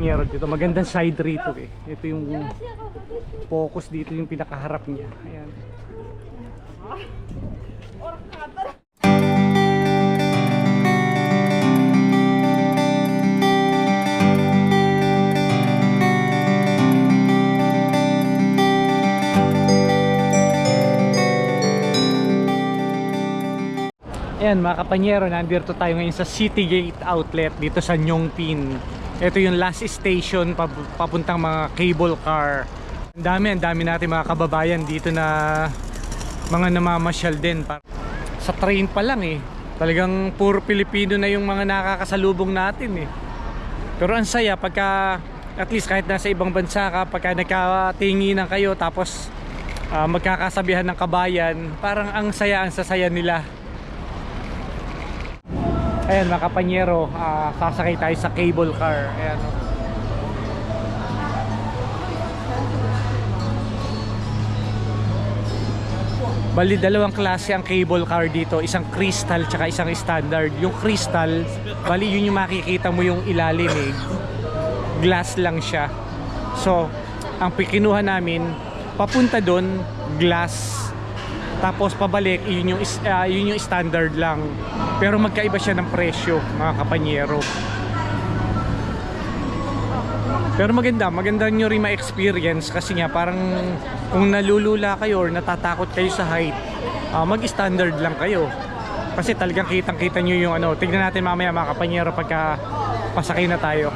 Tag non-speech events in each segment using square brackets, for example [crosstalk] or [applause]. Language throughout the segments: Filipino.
Meron dito, magandang side rito eh. Ito yung focus dito yung pinakaharap niya. Ayan. Ayan mga kapanyero, nandito tayo ngayon sa Citygate Outlet dito sa Nyongpin. Ito yung last station papuntang mga cable car. Ang dami, ang dami natin mga kababayan dito na mga namamasyal din. Sa train pa lang eh. Talagang puro Pilipino na yung mga nakakasalubong natin eh. Pero ang saya pagka at least kahit nasa ibang bansa ka, pagka nagkatinginan kayo tapos ah, magkakasabihan ng kabayan, parang ang saya, ang sasaya nila. Ayan mga kapanyero, ah, sasakay tayo sa cable car. Ayan. Bali dalawang klase ang cable car dito, isang crystal tsaka isang standard. Yung crystal, bali yun yung makikita mo yung ilalim eh. Glass lang siya. So, ang pikinuha namin, papunta doon, glass. Tapos pabalik, yun yung, ah, yun yung standard lang. Pero magkaiba siya ng presyo, mga kapanyero. Pero maganda, maganda nyo rin ma-experience kasi nga parang kung nalulula kayo or natatakot kayo sa height, ah, mag-standard lang kayo. Kasi talagang kitang-kita nyo yung ano, tignan natin mamaya mga kapanyero pagka pasakay na tayo.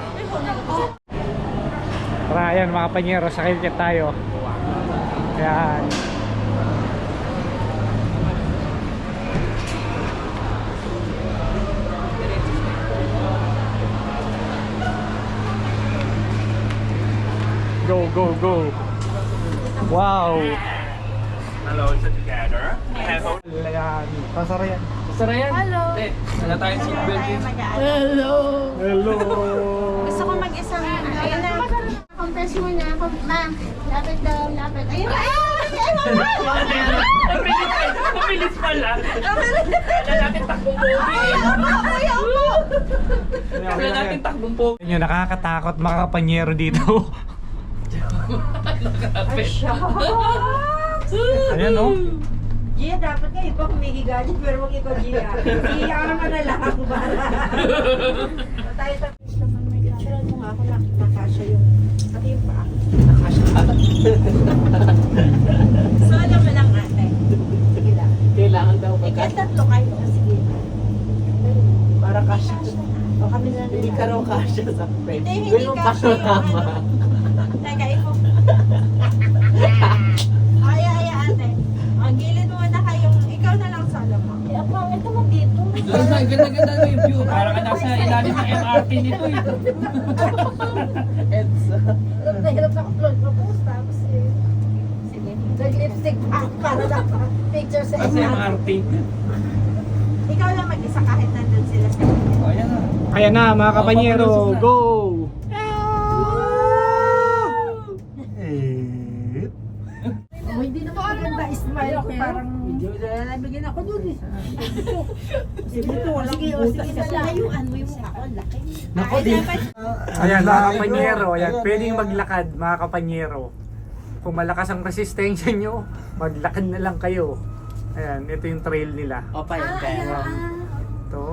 Tara, ayan mga kapanyero, sakay na tayo. Ayan. Go. Wow. Hello, is it together? And Ayan. Pasara yan. Hello. Eh, wala tayong seatbelt din. Hello. Hello. Gusto ko mag-isang, ayun na. Compress mo na ako. Ma, lapit daw, lapit. Ayun na. Mabilis pala. Natin takbong pogi. Wala natin takbong pogi. Nakakatakot mga kapanyero dito. Ayan oh. Gia, dapat nga iba kumihiga dyan, pero huwag ikaw, Gia. Iya ka naman na lang ako ba? Tayo sa... Picture mo nga ako na nakasya yung... Pati yung paa. so, alam mo lang ate. Sige lang. Kailangan daw Eh, kahit tatlo kayo. Sige. Para kasya. O kami na Hindi ka raw kasya sa frame. Hindi, hindi Ganun ka. pa siya tama. Teka, ikaw. Ay, ay, ate. Ang gilid mo na kayong... Ikaw na lang sa alam mo. Eh, ang pangit naman dito. Ang ganda-ganda na yung view. Para ka nasa ilalim ng MRT nito eh. Edsa. Hirap na hirap ako vlog propose tapos eh. Sige. Nag-lipstick pa para lang sa picture sa Kasi MRT. MRT. Ikaw lang mag-isa kahit nandun sila sa O, yan na. Ayan na mga kapanyero. Go! Oh, hindi naman maganda smile ko parang nabigyan ako dun eh. Sige dito, walang butas kasi. Layuan mo yung mukha ko, laki. Nako, di. Ayan mga kapanyero. Ayan, pwedeng maglakad mga kapanyero. Kung malakas ang resistensya nyo, maglakad na lang kayo. Ayan, ito yung trail nila. O, pa yan. Kaya. Ito.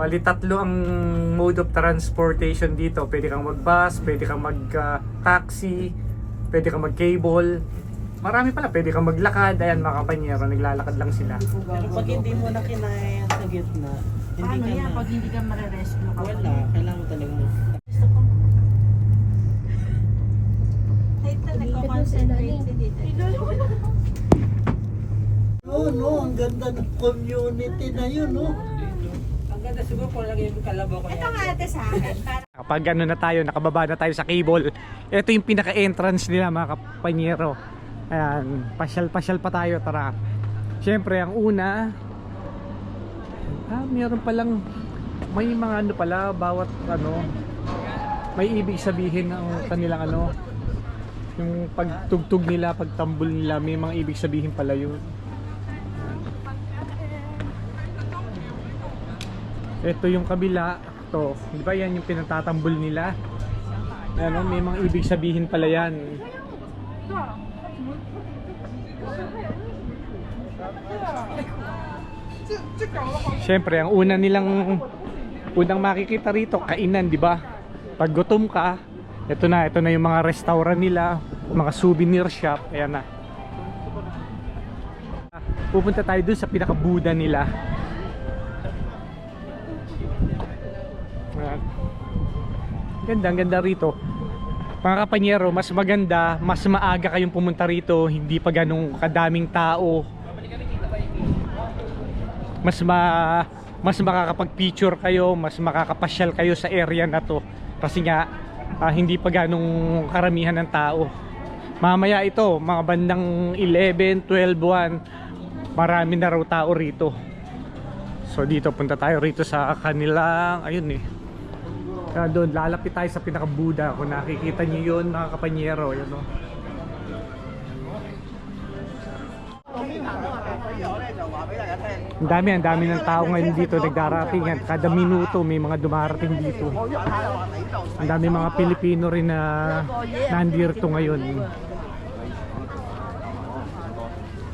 Bali tatlo ang mode of transportation dito. Pwede kang mag-bus, pwede kang mag-taxi, pwede kang mag-cable. Marami pala, pwede kang maglakad. Ayan mga kapanyero, naglalakad lang sila. Pero pag hindi mo na kinaya sa gitna, hindi Paano ka yan na. pag hindi ka marerescue ka? Wala, kailangan talaga mo. Nagko-concentrate si dito. No, no, ang ganda ng community na yun, no? Ang ganda siguro kung lagay yung kalabaw ko Ito nga ate sa akin. Para Kapag ano na tayo, nakababa na tayo sa cable, ito yung pinaka-entrance nila mga kapanyero. Ayan, pasyal-pasyal pa tayo, tara. Siyempre, ang una, ah, meron palang, may mga ano pala, bawat ano, may ibig sabihin ng kanilang ano, yung pagtugtog nila, pagtambol nila, may mga ibig sabihin pala yun. Ito yung kabila, to. Di ba yan yung pinatatambol nila? Ano, may mga ibig sabihin pala yan. Siyempre, ang una nilang unang makikita rito, kainan, di ba? Pag gutom ka, ito na, ito na yung mga restaurant nila, mga souvenir shop, ayan na. Pupunta tayo dun sa pinaka-Buddha nila. Ganda, ganda rito. Mga kapanyero, mas maganda, mas maaga kayong pumunta rito, hindi pa ganong kadaming tao. Mas ma mas makakapag-picture kayo, mas makakapasyal kayo sa area na to. Kasi nga ah, hindi pa ganong karamihan ng tao. Mamaya ito, mga bandang 11, 12, 1, marami na raw tao rito. So dito punta tayo rito sa kanilang ayun eh. Kaya doon lalapit tayo sa pinaka Buddha. Kung nakikita niyo 'yon mga kapanyero, yun oh. Ang dami, ang dami ng tao ngayon dito nagdarating yan. Kada minuto may mga dumarating dito. Ang dami mga Pilipino rin na nandito ngayon.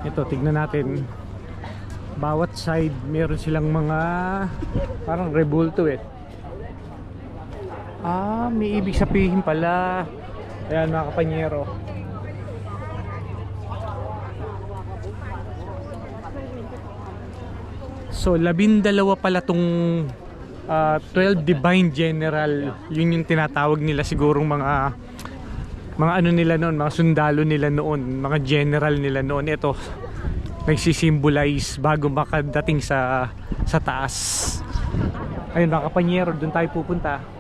Ito, tignan natin. Bawat side, meron silang mga parang rebulto eh. Ah, may ibig sabihin pala. Ayan mga kapanyero. So, labindalawa pala tong ah, 12 Divine General. Yun yung tinatawag nila sigurong mga mga ano nila noon, mga sundalo nila noon, mga general nila noon. Ito, nagsisimbolize bago makadating sa sa taas. Ayun mga kapanyero, doon tayo pupunta.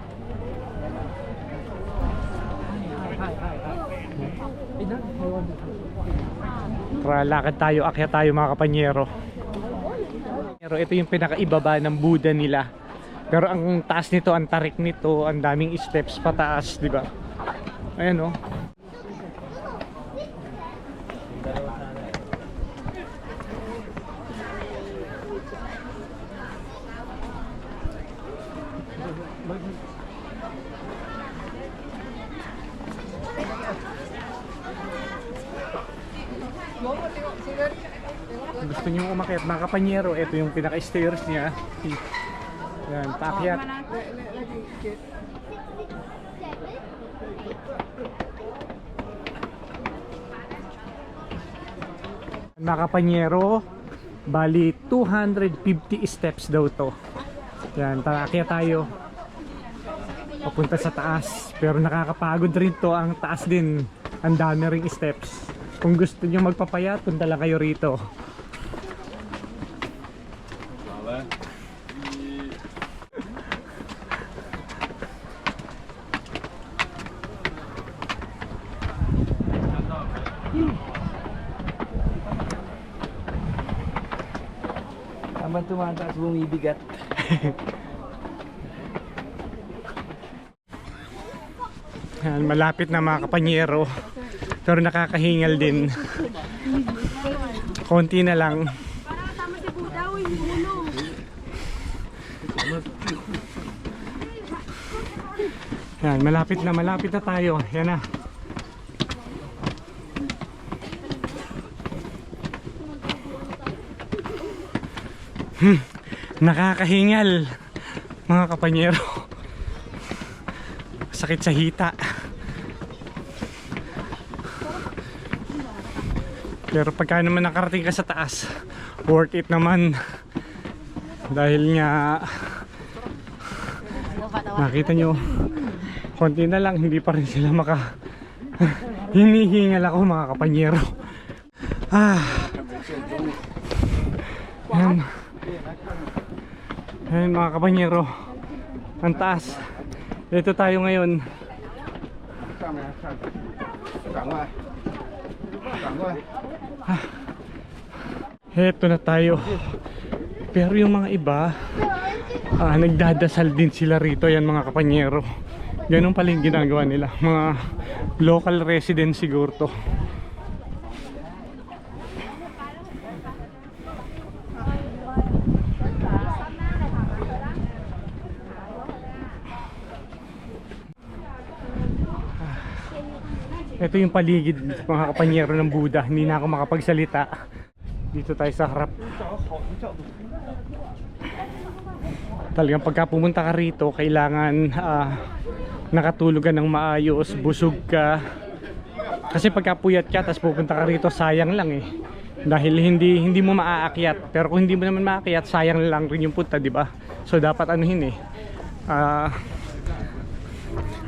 Tara, lakad tayo, akyat tayo mga kapanyero. Pero ito yung pinakaibaba ng Buddha nila. Pero ang taas nito, ang tarik nito, ang daming steps pataas, di ba? Ayan oh. Gusto niyo umakyat mga kapanyero, ito yung pinaka-stairs niya. Yan, paakyat. Mga kapanyero, bali 250 steps daw to. Yan, taakyat tayo. Papunta sa taas. Pero nakakapagod rin to, ang taas din. Ang dami ring steps. Kung gusto niyo magpapayat, punta lang kayo rito. Habang tumataas, bumibigat. Malapit na mga kapanyero. Pero nakakahingal din. Konti na lang. Yan, malapit na, malapit na tayo. Yan na. Hmm, nakakahingal mga kapanyero. Sakit sa hita. Pero pagka naman nakarating ka sa taas, worth it naman. Dahil nga nakita nyo konti na lang hindi pa rin sila maka hinihingal ako mga kapanyero. Ah. Yan yan mga kapanyero. Ang taas. Dito tayo ngayon Heto na tayo. Pero yung mga iba, ah, nagdadasal din sila rito yan mga kapanyero. Ganun pala yung ginagawa nila. Mga local residents siguro to. Ito yung paligid mga kapanyero ng Buddha. Hindi na ako makapagsalita. Dito tayo sa harap. Talagang pagka pumunta ka rito, kailangan ah, nakatulog ka ng maayos, busog ka. Kasi pagka puyat ka, tapos pupunta ka rito, sayang lang eh. Dahil hindi hindi mo maaakyat. Pero kung hindi mo naman maakyat, sayang lang rin yung punta, di ba? So dapat anuhin eh. Ah,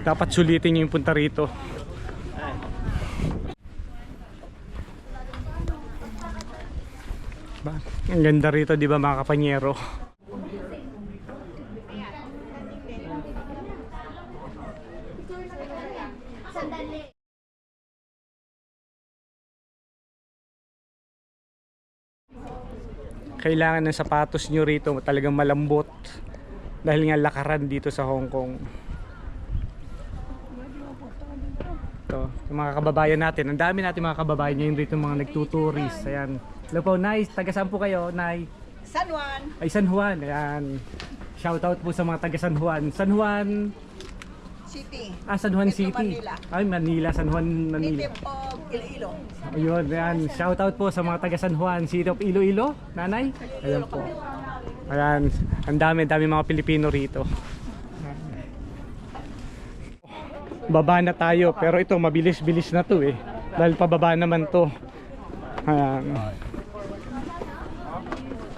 dapat sulitin yung punta rito. Ba, ang ganda rito, di ba mga kapanyero? Kailangan ng sapatos nyo rito talagang malambot dahil nga lakaran dito sa Hong Kong. Ito, yung mga kababayan natin. Ang dami natin mga kababayan ngayon rito mga nagtuturist. Ayan. Hello po, Nay. Taga saan po kayo, Nay? San Juan. Ay, San Juan. Ayan. Shout out po sa mga taga San Juan. San Juan, City. ah, San Juan Ito, City. Manila. Ay, Manila. San Juan, Manila. Native of Iloilo. Ayun, ayan. Shout out po sa mga taga San Juan, City of Iloilo, nanay. Ayan po. Ayan, ang dami, dami mga Pilipino rito. Baba na tayo, pero ito mabilis-bilis na to eh. Dahil pababa naman to. Ayan.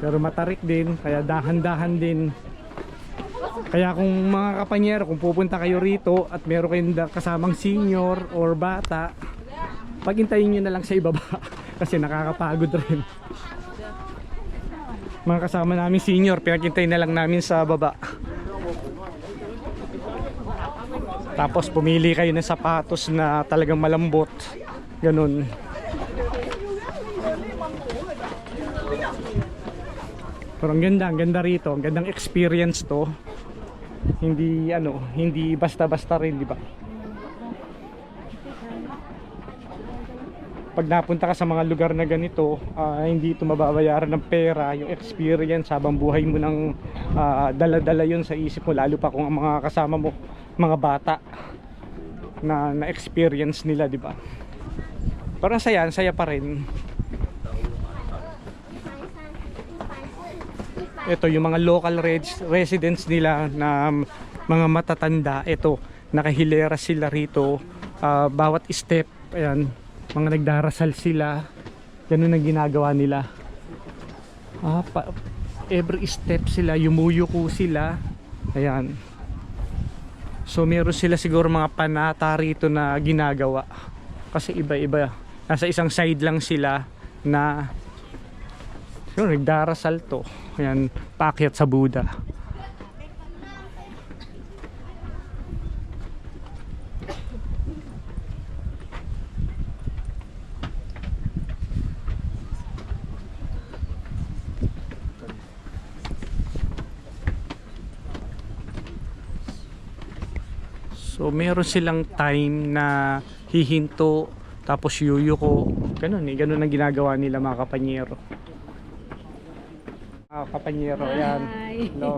Pero matarik din, kaya dahan-dahan din. Kaya kung mga kapanyero, kung pupunta kayo rito at meron kayong kasamang senior or bata, pagintayin nyo na lang sa ibaba [laughs] kasi nakakapagod rin. Mga kasama namin senior pinagintay na lang namin sa baba. Tapos pumili kayo ng sapatos na talagang malambot. Ganun pero ang ganda ang ganda rito ang gandang experience to hindi ano hindi basta basta rin di ba pag napunta ka sa mga lugar na ganito, ah, hindi ito mababayaran ng pera, yung experience habang buhay mo ng ah, dala-dala yun sa isip mo, lalo pa kung ang mga kasama mo, mga bata na na-experience nila, di ba? Pero saya, saya pa rin. Ito yung mga local res- residents nila na mga matatanda, ito, nakahilera sila rito, ah, bawat step, ayan, mga nagdarasal sila ganun ang ginagawa nila. Ah, pa, every step sila yumuyuko sila ayan. So meron sila siguro mga panata rito na ginagawa kasi iba iba nasa isang side lang sila na siguro nagdarasal to ayan paakyat sa Buddha So meron silang time na hihinto tapos yuyuko. Ganun eh, ganun ang ginagawa nila mga kapanyero. Mga kapanyero, ayan. Hello.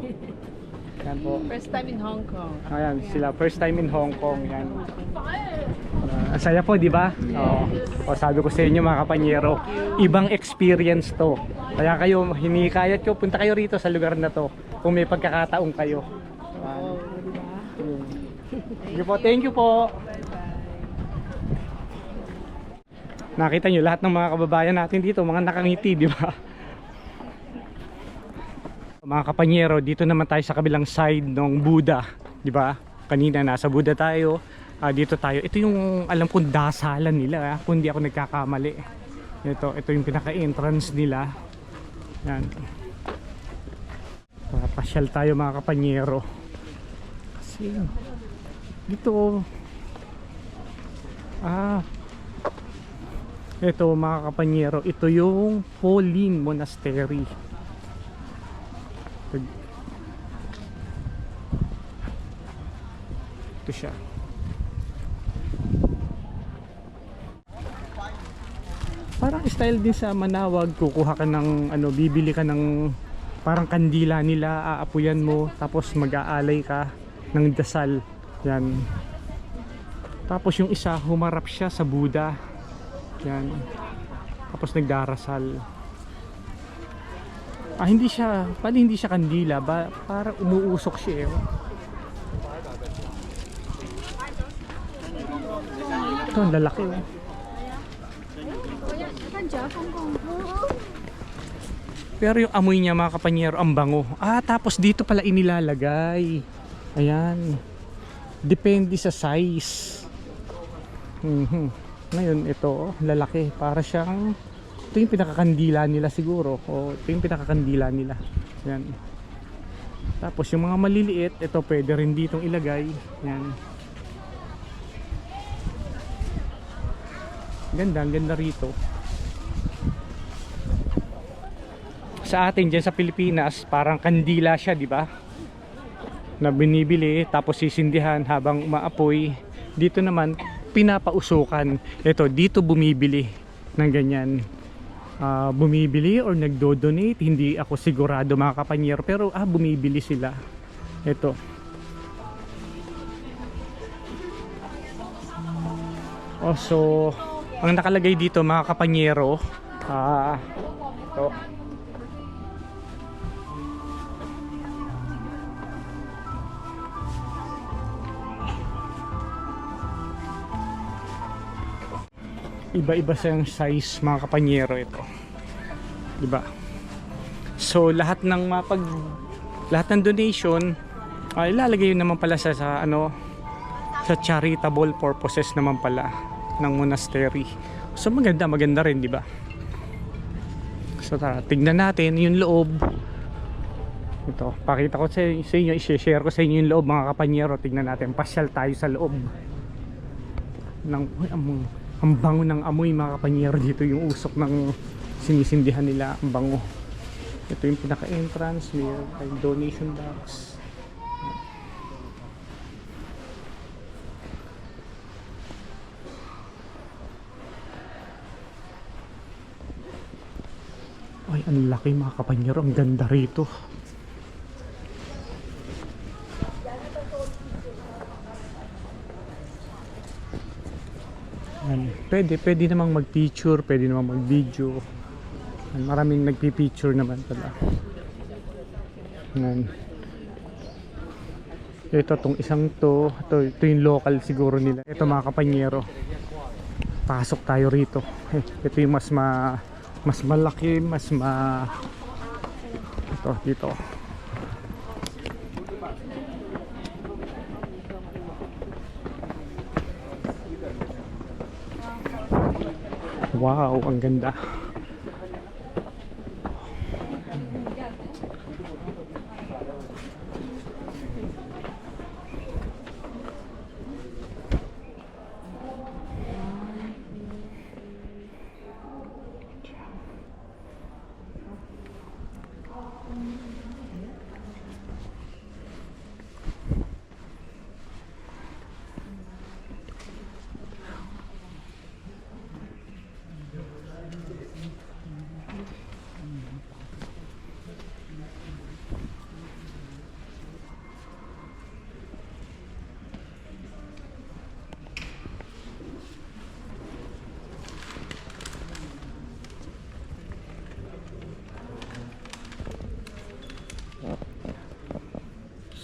Yan po. First time in Hong Kong. Ayan sila, first time in Hong Kong. Yan. Uh, ang saya po, di ba? Oo. O, sabi ko sa inyo mga kapanyero, ibang experience to. Kaya kayo, hinikayat ko, punta kayo rito sa lugar na to kung may pagkakataong kayo. Ayan. Mm. Sige po, thank you po. Nakita nyo lahat ng mga kababayan natin dito, mga nakangiti, di ba? Mga kapanyero, dito naman tayo sa kabilang side ng Buddha, di ba? Kanina nasa Buddha tayo, ah, dito tayo. Ito yung alam kong dasalan nila, ah, kung di ako nagkakamali. Ito, ito yung pinaka-entrance nila. Yan. Papasyal tayo mga kapanyero. Kasi dito ah ito mga kapanyero ito yung Pauline Monastery ito siya parang style din sa Manawag kukuha ka ng ano bibili ka ng parang kandila nila aapuyan mo tapos mag-aalay ka ng dasal yan Tapos yung isa, humarap siya sa Buddha. Yan. Tapos nagdarasal. Ah, hindi siya, pala hindi siya kandila, ba, para umuusok siya eh. Ito, ang lalaki oh. Pero yung amoy niya mga kapanyero, ang bango. Ah, tapos dito pala inilalagay. Ayan. Depende sa size. Mhm. Ngayon, ito, oh, lalaki. Para siyang, ito yung pinakakandila nila siguro. O, ito yung pinakakandila nila. Yan. Tapos yung mga maliliit, ito pwede rin ditong ilagay. Yan. Ganda, ganda rito. Sa atin dyan sa Pilipinas, parang kandila siya, di ba? Na binibili, tapos sisindihan habang umaapoy. Dito naman, pinapausukan. Ito, dito bumibili ng ganyan. Ah, bumibili or nagdo-donate, hindi ako sigurado mga kapanyero, pero ah, bumibili sila. Ito. Oh, so, ang nakalagay dito mga kapanyero, ah, ito. Iba-iba sa size mga kapanyero ito. 'Di ba? So lahat ng mapag lahat ng donation ay ilalagay yun naman pala sa, sa ano sa charitable purposes naman pala ng monastery. So maganda, maganda rin, 'di ba? So tara, tignan natin yung loob. Ito, pakita ko sa, sa inyo, i-share ko sa inyo yung loob mga kapanyero. Tignan natin, pasyal tayo sa loob ng uy, ang bango ng amoy mga kapanyero dito yung usok ng sinisindihan nila. Ang bango. Ito yung pinaka entrance may may donation box. Ay ang laki mga kapanyero. Ang ganda rito Yan. Pwede, pwede namang mag-picture, pwede namang mag-video. Maraming nagpi-picture naman pala. Yan. Ito tong isang to, ito, ito yung local siguro nila. Ito mga kapanyero. Pasok tayo rito. Eh, [laughs] ito yung mas ma mas malaki, mas ma ito dito. Wow, ang ganda.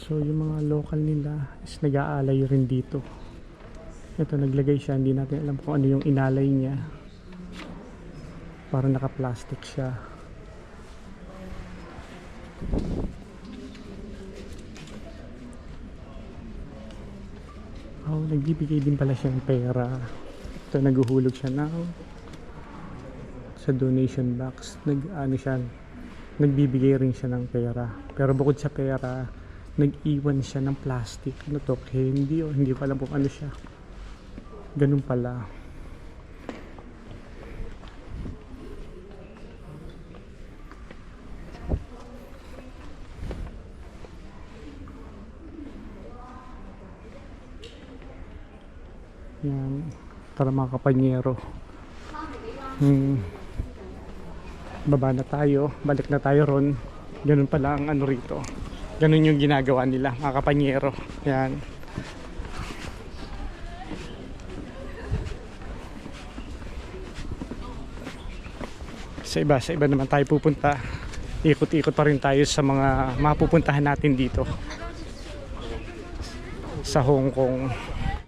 So yung mga local nila is nag-aalay rin dito. Ito naglagay siya, hindi natin alam kung ano yung inalay niya. Parang naka-plastic siya. Oh, nagbibigay din pala siyang pera. Ito naguhulog siya ng sa donation box. Nag ano siya, nagbibigay rin siya ng pera. Pero bukod sa pera, nag-iwan siya ng plastic. Ano to? Candy o hindi ko alam kung ano siya. Ganun pala. Yan. Tara mga kapanyero. Hmm. Baba na tayo. Balik na tayo ron. Ganun pala ang ano rito ganun yung ginagawa nila mga kapanyero. Yan. Sa iba sa iba naman tayo pupunta. Ikot-ikot pa rin tayo sa mga mapupuntahan natin dito. Sa Hong Kong.